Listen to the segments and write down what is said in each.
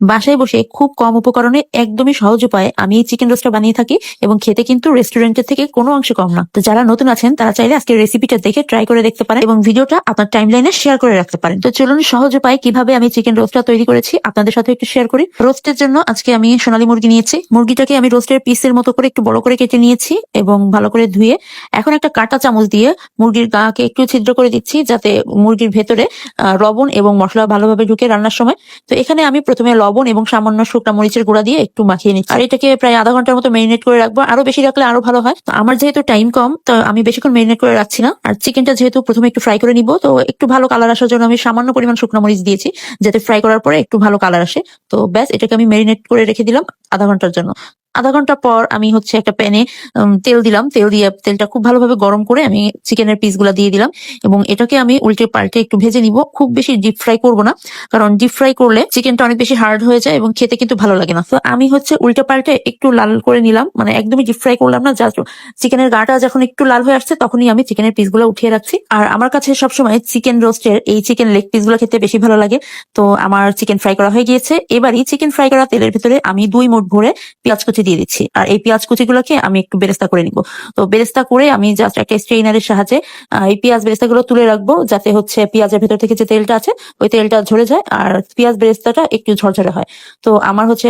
বাসায় বসে খুব কম উপকরণে একদমই সহজ উপায়ে আমি এই চিকেন রোস্টটা বানিয়ে থাকি এবং খেতে কিন্তু রেস্টুরেন্টের থেকে কোনো অংশে কম না। তো যারা নতুন আছেন, তারা চাইলে আজকে রেসিপিটা দেখে ট্রাই করে দেখতে পারেন এবং ভিডিওটা আপনার টাইম লাইনে শেয়ার করে রাখতে পারেন। তো চলুন সহজ উপায়ে কীভাবে আমি চিকেন রোস্টটা তৈরি করেছি আপনাদের সাথে একটু শেয়ার করি। রোস্টের জন্য আজকে আমি সোনালী মুরগি নিয়েছি। মুরগিটাকে আমি রোস্টের পিসের মতো করে একটু বড় করে কেটে নিয়েছি এবং ভালো করে ধুয়ে এখন একটা কাঁটা চামচ দিয়ে মুরগির গাকে একটু ছিদ্র করে দিচ্ছি যাতে মুরগির ভেতরে লবণ এবং মশলা ভালোভাবে ঢুকে রান্নার সময়। তো এখানে আমি প্রথমে লবণ এবং সামান্য শুকনা মরিচের গুঁড়া দিয়ে একটু মাখিয়ে নিচ্ছি। আর এটাকে প্রায় আধা ঘণ্টার মতো মেরিনেট করে রাখব। আরও বেশি রাখলে আরও ভালো হয়। তো আমার যেহেতু টাইম কম, তো আমি বেশিক্ষণ মেরিনেট করে রাখছি না। আর চিকেনটা যেহেতু প্রথমে একটু ফ্রাই করে নিব, তো একটু ভালো কালার আসার জন্য আমি সামান্য পরিমাণ শুকনা মরিচ দিয়েছি, যাতে ফ্রাই করার পরে একটু ভালো কালার আসে। তো ব্যাস, এটাকে আমি মেরিনেট করে রেখে দিলাম আধা ঘণ্টার জন্য। আধা ঘণ্টা পর আমি হচ্ছে একটা প্যানে তেল দিলাম। তেল দিয়ে, তেলটা খুব ভালোভাবে গরম করে আমি চিকেনের পিসগুলা দিয়ে দিলাম এবং এটাকে আমি উল্টে পাল্টে একটু ভেজে নিব। খুব বেশি ডিপ ফ্রাই করব না, কারণ ডিপ ফ্রাই করলে চিকেনটা অনেক বেশি হার্ড হয়ে যায় এবং খেতে কিন্তু ভালো লাগে না। তো আমি হচ্ছে উল্টে পাল্টে একটু লাল করে নিলাম মানে একদমই ডিপ ফ্রাই করলাম না জাস্ট চিকেনের গাটা যখন একটু লাল হয়ে আসছে তখনই আমি চিকেনের পিসগুলো উঠিয়ে রাখছি। আর আমার কাছে সবসময় চিকেন রোস্টের এই চিকেন লেগ পিসগুলো খেতে বেশি ভালো লাগে। তো আমার চিকেন ফ্রাই করা হয়ে গিয়েছে। এবারই চিকেন ফ্রাই করা তেলের ভিতরে আমি দুই মুঠ ভরে পেঁয়াজ কুচি দিয়ে দিচ্ছি। আর এই পেঁয়াজ কুচিগুলোকে আমি একটু বেরেস্তা করে নিব। তো বেরেস্তা করে আমি জাস্ট একটা স্ট্রেইনারের সাহায্যে এই পেঁয়াজ বেরেস্তা গুলো তুলে রাখব যাতে হচ্ছে পেঁয়াজের ভেতর থেকে যে তেলটা আছে, ওই তেলটা ঝরে যায় আর পেঁয়াজ বেরেস্তাটা একটু ঝরঝরে হয়। তো আমার হচ্ছে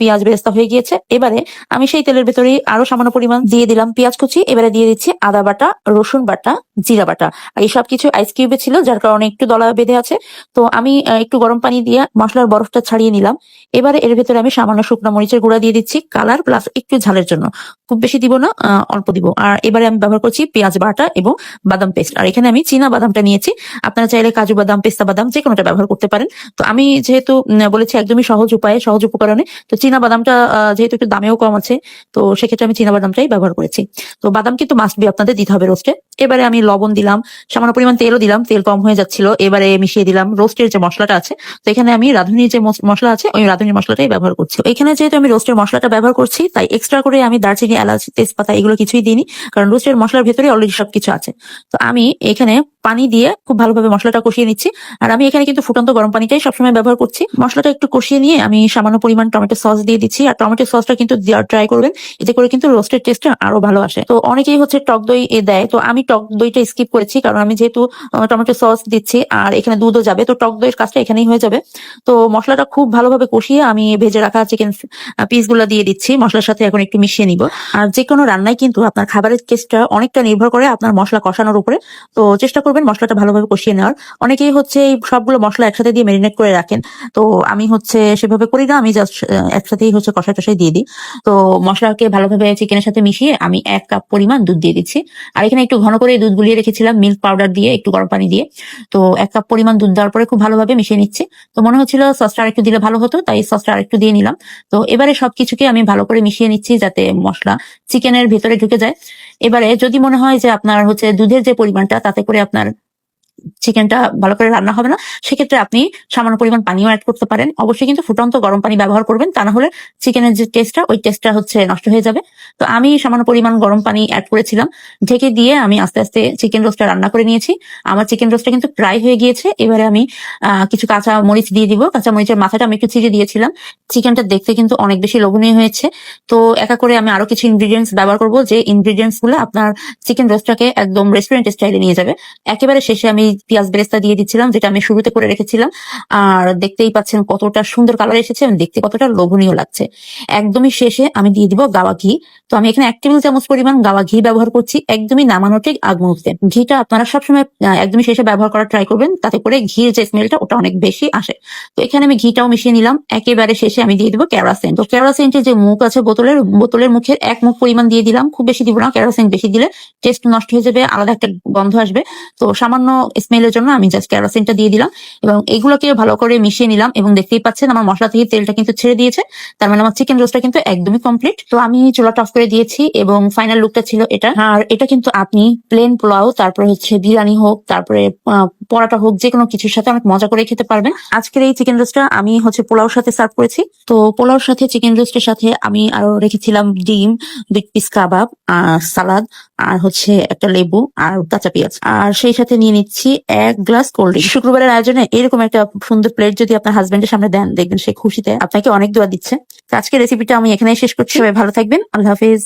পেঁয়াজ বেরেস্তা হয়ে গিয়েছে। এবারে আমি সেই তেলের ভেতরেই আরও সামান্য পরিমাণ দিয়ে দিলাম পেঁয়াজ কুচি। এবারে দিয়ে দিচ্ছি আদা বাটা, রসুন বাটা, জিরা বাটা। আর এই সব কিছু আইস কিউবে ছিল, যার কারণে একটু দলা বেঁধে আছে। তো আমি একটু গরম পানি দিয়ে মশলার বরফটা ছাড়িয়ে নিলাম। এবারে এর ভেতরে আমি সামান্য শুকনো মরিচের গুঁড়া দিয়ে দিচ্ছি। কালার প্লাস একটু ঝালের জন্য। খুব বেশি দিব না অল্প দিব। আর এবারে আমি ব্যবহার করছি পেঁয়াজ বাটা এবং বাদাম পেস্ট। আর এখানে আমি চীনা বাদামটা নিয়েছি। আপনারা চাইলে কাজু বাদাম, পেস্তা বাদাম যে কোনোটা ব্যবহার করতে পারেন। তো আমি যেহেতু বলেছি একদমই সহজ উপায়ে, সহজ উপকরণে, তো চীনা বাদামটা যেহেতু একটু দামেও কম আছে, তো সেক্ষেত্রে আমি চীনা বাদামটাই ব্যবহার করেছি। তো বাদাম কিন্তু মাস্ট বি আপনাদের দিতে হবে রোস্টে এবারে আমি লবণ দিলাম, সামান্য পরিমাণ তেলও দিলাম, তেল কম হয়ে যাচ্ছিল, এবারে মিশিয়ে দিলাম রোস্টের যে মশলাটা আছে, তো এখানে আমি রাঁধুনির যে মশলা আছে, ওই রাঁধুনির মশলাটাই ব্যবহার করছি। এখানে যেহেতু আমি রোস্টের মশলাটা ব্যবহার করছি, তাই এক্সট্রা করে আমি দারচিনি, এলাচ, তেজপাতা এগুলো কিছুই দিইনি, কারণ রোস্টের মশলার ভেতরে অলরেডি সবকিছু আছে। তো আমি এখানে পানি দিয়ে খুব ভালোভাবে মশলাটা কষিয়ে নিচ্ছি। আর আমি এখানে কিন্তু ফুটন্ত গরম পানিটাই সবসময় ব্যবহার করছি। মশলাটা একটু কষিয়ে নিয়ে আমি সামান্য পরিমাণ টমেটো সস দিয়ে দিচ্ছি। আর টমেটো সসটা কিন্তু ট্রাই করবেন। এতে করে কিন্তু রোস্টের টেস্টটা আরও ভালো আসে। তো অনেকেই হচ্ছে টক দই এ দেয়। তো আমি টক দইটা স্কিপ করেছি। কারণ আমি যেহেতু টমেটো সস দিচ্ছি আর এখানে দুধও যাবে। তো টক দইয়ের কাজটা এখানেই হয়ে যাবে। তো মশলাটা খুব ভালোভাবে কষিয়ে আমি ভেজে রাখা চিকেন পিসগুলা দিয়ে দিচ্ছি। মশলার সাথে এখন একটু মিশিয়ে নিব। আর যে কোনো রান্নায় কিন্তু আপনার খাবারের টেস্টটা অনেকটা নির্ভর করে আপনার মশলা কষানোর উপরে। তো চেষ্টা করবেন, মশলাটা ভালোভাবে কষিয়ে নেওয়ার। অনেকেই হচ্ছে এই সবগুলো মশলা একসাথে দিয়ে মেরিনেট করে রাখেন। তো আমি হচ্ছে সেভাবে করি না, আমি জাস্ট একসাথেই হচ্ছে কষাই টষাই দিয়ে দিই। তো মশলাকে ভালোভাবে চিকেনের সাথে মিশিয়ে আমি এক কাপ পরিমাণ দুধ দিয়ে দিচ্ছি। আর এখানে একটু ঘন করে দুধ গুলিয়ে রেখেছিলাম মিল্ক পাউডার দিয়ে, একটু গরম পানি দিয়ে। তো এক কাপ পরিমাণ দুধ দেওয়ার পরে খুব ভালোভাবে মিশিয়ে নিচ্ছি। তো মনে হচ্ছিল সসটা আরেকটু দিলে ভালো হতো, তাই সসটা আরেকটু দিয়ে নিলাম। তো এবারে সবকিছুকে আমি ভালো করে মিশিয়ে নিচ্ছি যাতে মশলা চিকেনের ভেতরে ঢুকে যায়। এবারে যদি মনে হয় যে আপনার হচ্ছে দুধের যে পরিমাণটা, তাতে করে আপনার চিকেনটা ভালো করে রান্না হবে না, সেক্ষেত্রে আপনি সামান্য পরিমাণ পানিও অ্যাড করতে পারেন। অবশ্যই কিন্তু ফুটন্ত গরম পানি ব্যবহার করবেন, তা না হলে চিকেনের যে টেস্টটা ওই টেস্টটা হচ্ছে নষ্ট হয়ে যাবে। তো আমি সামান্য পরিমাণ গরম পানি অ্যাড করেছিলাম, ঢেকে দিয়ে আমি আস্তে আস্তে চিকেন রোস্টটা রান্না করে নিয়েছি। আমার চিকেন রোস্টটা কিন্তু প্রায় হয়ে গিয়েছে, এবারে আমি কিছু কাঁচা মরিচ দিয়ে দিব। কাঁচা মরিচের মাথাটা আমি একটু চিড়ে দিয়েছিলাম। চিকেনটা দেখতে কিন্তু অনেক বেশি লোভনীয় হয়েছে। তো একা করে আমি আরও কিছু ইনগ্রিডিয়েন্টস ব্যবহার করব, যে ইনগ্রিডিয়েন্টসগুলো আপনার চিকেন রোস্টটাকে একদম রেস্টুরেন্ট স্টাইলে নিয়ে যাবে। একেবারে শেষে আমি পেঁয়াজ বেরেস্তা দিয়ে দিচ্ছিলাম, যেটা আমি শুরুতে করে রেখেছিলাম। আর দেখতেই পাচ্ছেন কতটা সুন্দর কালার এসেছে, দেখতে কতটা লোভনীয় লাগছে। একদমই শেষে আমি দিয়ে দিব গাওয়া ঘি। তো আমি এখানে এক টেবিল চামচ পরিমাণ গাওয়া ঘি ব্যবহার করছি, একদমই নামানো ঠিক আগ মুহূর্তে। ঘিটা আপনারা সবসময় একদমই শেষে ব্যবহার করার ট্রাই করবেন, তাতে করে ঘির যে স্মেলটা ওটা অনেক বেশি আসে। তো এখানে আমি ঘিটাও মিশিয়ে নিলাম। একেবারে শেষে আমি দিয়ে দিব ক্যারাসেন্ট তো ক্যারাসেন্টের যে মুখ আছে, বোতলের বোতলের মুখের এক মুখ পরিমাণ দিয়ে দিলাম। খুব বেশি দিব না ক্যারাসেন্ট বেশি দিলে টেস্ট নষ্ট হয়ে যাবে, আলাদা একটা গন্ধ আসবে। তো সামান্য স্মেলের জন্য আমি জাস্ট কেরোসিনটা দিয়ে দিলাম এবং এগুলোকে ভালো করে মিশিয়ে নিলাম এবং দেখতেই পাচ্ছেন আমার মশলা থেকে তেলটা কিন্তু ছেড়ে দিয়েছে। তার মানে আমার চিকেন রোস্টটা কিন্তু একদমই কমপ্লিট তো আমি চুলাটা অফ করে দিয়েছি এবং ফাইনাল লুকটা ছিল এটা। আর এটা কিন্তু আপনি প্লেন পোলাও, তারপরে হচ্ছে বিরিয়ানি হোক, তারপরে পরাটা হোক, যে কোনো কিছুর সাথে অনেক মজা করে খেতে পারবেন। আজকের এই চিকেন রোস্টটা আমি হচ্ছে পোলাওর সাথে সার্ভ করেছি। তো পোলাওর সাথে চিকেন রোস্টের সাথে আমি আরও রেখেছিলাম ডিম, দুই পিস কাবাব আর সালাদ আর হচ্ছে একটা লেবু, আর কাঁচা পেঁয়াজ। আর সেই সাথে নিয়ে নিচ্ছি এক গ্লাস কোল্ড ড্রিঙ্ক শুক্রবারের আয়োজনে এরকম একটা সুন্দর প্লেট যদি আপনার হাজবেন্ডের সামনে দেন, দেখবেন সে খুশিতে আপনাকে অনেক দোয়া দিচ্ছে। আজকে রেসিপিটা আমি এখানেই শেষ করছি। সবাই ভালো থাকবেন। আল্লাহ হাফিজ।